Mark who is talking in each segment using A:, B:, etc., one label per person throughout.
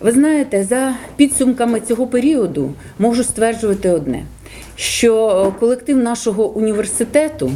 A: Ви знаєте, за підсумками цього періоду можу стверджувати одне: що колектив нашого університету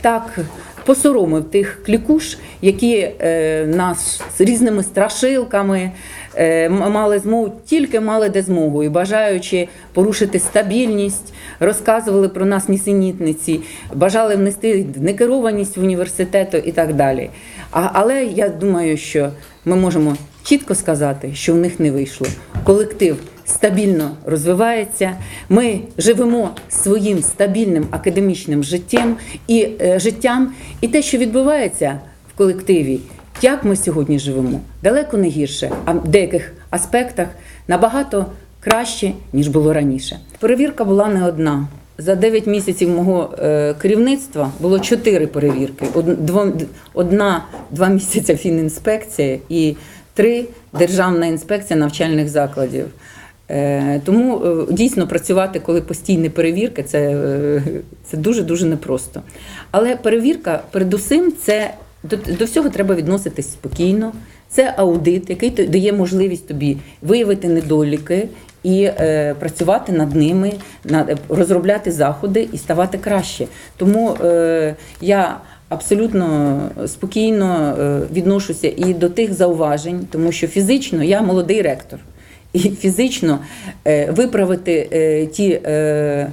A: так посоромив тих клікуш, які е, нас різними страшилками е, мали змогу, тільки мали де змогу, і бажаючи порушити стабільність, розказували про нас нісенітниці, бажали внести некерованість в університету і так далі. А, але я думаю, що ми можемо чітко сказати, що в них не вийшло. Колектив стабільно розвивається. Ми живемо своїм стабільним академічним життям і е, життям, і те, що відбувається в колективі, як ми сьогодні живемо, далеко не гірше, а в деяких аспектах набагато краще ніж було раніше. Перевірка була не одна. За 9 місяців мого е, керівництва було 4 перевірки. Одна два місяці фінінспекція і три державна інспекція навчальних закладів. Е, Тому е, дійсно працювати, коли постійні перевірки, це, е, це дуже дуже непросто. Але перевірка, передусім, це до, до всього треба відноситись спокійно. Це аудит, який дає можливість тобі виявити недоліки і е, працювати над ними, над, розробляти заходи і ставати краще. Тому е, я абсолютно спокійно е, відношуся і до тих зауважень, тому що фізично я молодий ректор. І фізично е, виправити е, ті е,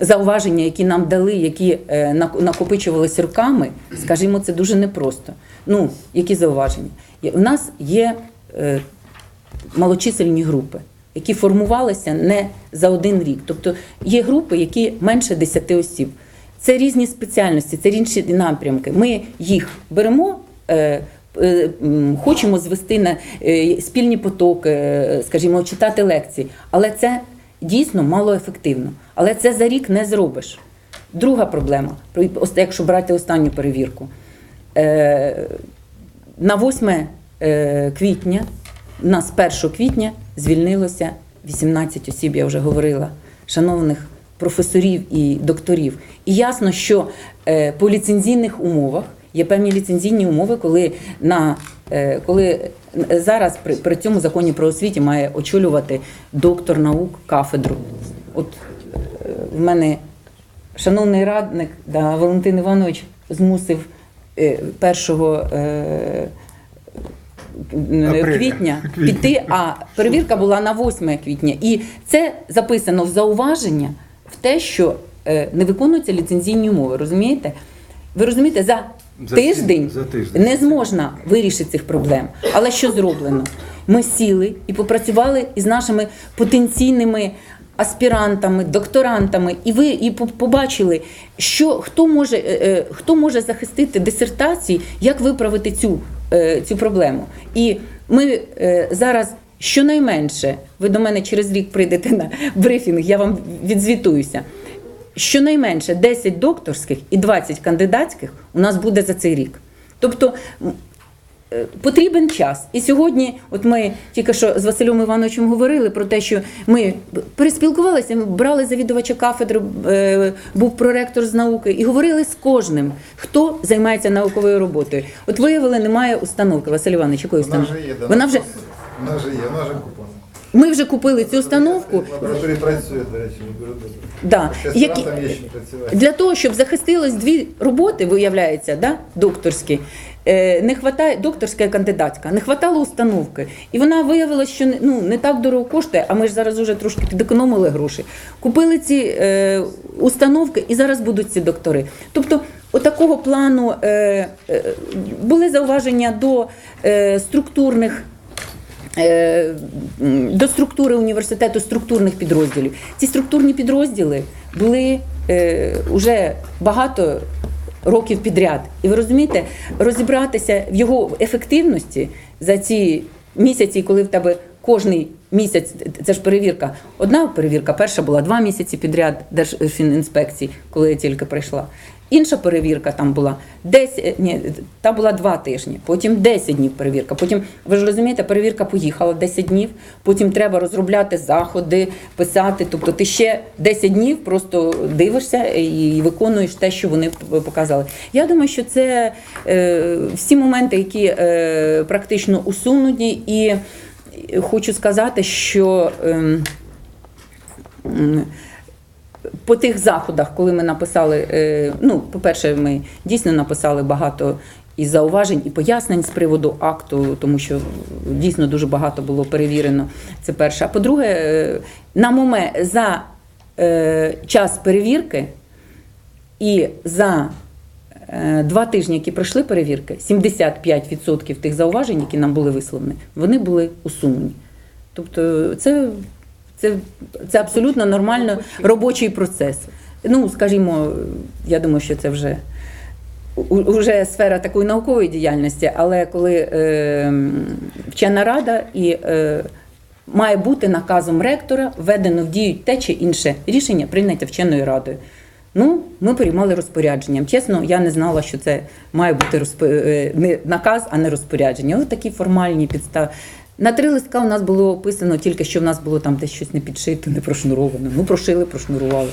A: зауваження, які нам дали, які е, накопичувалися роками, скажімо, це дуже непросто. Ну, які зауваження? У нас є е, малочисельні групи, які формувалися не за один рік. Тобто є групи, які менше 10 осіб. Це різні спеціальності, це інші напрямки. Ми їх беремо. е, е, Хочемо звести на е, спільні потоки, скажімо, читати лекції, але це дійсно малоефективно. Але це за рік не зробиш. Друга проблема, якщо брати останню перевірку, на 8 е, квітня, нас 1 квітня звільнилося 18 осіб, я вже говорила, шановних професорів і докторів. І ясно, що е, по ліцензійних умовах є певні ліцензійні умови, коли на е, коли зараз при, при цьому законі про освіті має очолювати доктор наук кафедру. От е, в мене шановний радник да, Валентин Іванович змусив е, 1 е,
B: Апреля.
A: квітня
B: Квітня.
A: піти, а перевірка була на 8 квітня. І це записано в зауваження в те, що е, не виконуються ліцензійні умови. Розумієте? Ви розумієте, за,
B: За
A: тиждень,
B: за тиждень.
A: не зможна вирішити цих проблем. Але що зроблено? Ми сіли і попрацювали із нашими потенційними аспірантами, докторантами, і ви і побачили, що хто може, е, е, хто може захистити дисертації, як виправити цю, цю проблему. І ми зараз. Щонайменше, ви до мене через рік прийдете на брифінг, я вам відзвітуюся. Щонайменше 10 докторських і 20 кандидатських у нас буде за цей рік. Тобто е, потрібен час. І сьогодні, от ми тільки що з Василем Івановичем говорили про те, що ми переспілкувалися, ми брали завідувача кафедри, е, був проректор з науки, і говорили з кожним, хто займається науковою роботою. От виявили, немає установки. Василь Іванович, якої
C: Вона вже є,
A: Вона вже
C: вона вже є, вона вже куплена.
A: ми вже купили цю установку.
C: Лабораторії працює, до речі, не дуже добре.
A: Да. Які,
C: там є працювати.
A: для того, щоб захистилось дві роботи, виявляється, да, докторські, е, не хватає, докторська і кандидатська, не хватало установки. І вона виявилася, що не- ну, не так дорого коштує, а ми ж зараз вже трошки підекономили гроші. Купили ці е, установки і зараз будуть ці доктори. Тобто, отакого плану е, е, були зауваження до е, структурних до структури університету структурних підрозділів. Ці структурні підрозділи були е, вже багато років підряд. І ви розумієте, розібратися в його ефективності за ці місяці, коли в тебе кожний місяць, це ж перевірка. Одна перевірка, перша була два місяці підряд Держфінінспекції, коли я тільки прийшла. Інша перевірка там була 10, ні, та була два тижні, потім 10 днів перевірка. Потім, ви ж розумієте, перевірка поїхала 10 днів, потім треба розробляти заходи, писати. Тобто ти ще 10 днів просто дивишся і виконуєш те, що вони показали. Я думаю, що це е, всі моменти, які е, практично усунуті, і хочу сказати, що ем, по тих заходах, коли ми написали, е, ну, по-перше, ми дійсно написали багато і зауважень, і пояснень з приводу акту, тому що дійсно дуже багато було перевірено. Це перше. А по-друге, е, на момент за е, час перевірки і за два тижні, які пройшли перевірки, 75% тих зауважень, які нам були висловлені, вони були усунені. Тобто це, це, це абсолютно нормально робочий процес. Ну, скажімо, я думаю, що це вже, у- вже сфера такої наукової діяльності, але коли е, вчена рада і е, має бути наказом ректора введено в дію те чи інше рішення, прийняте вченою радою. Ну, ми приймали розпорядженням. Чесно, я не знала, що це має бути розп... е, не наказ, а не розпорядження. Ось такі формальні підстави. На три листка у нас було описано тільки, що в нас було там десь щось не підшито, не прошнуровано. Ну, прошили, прошнурували.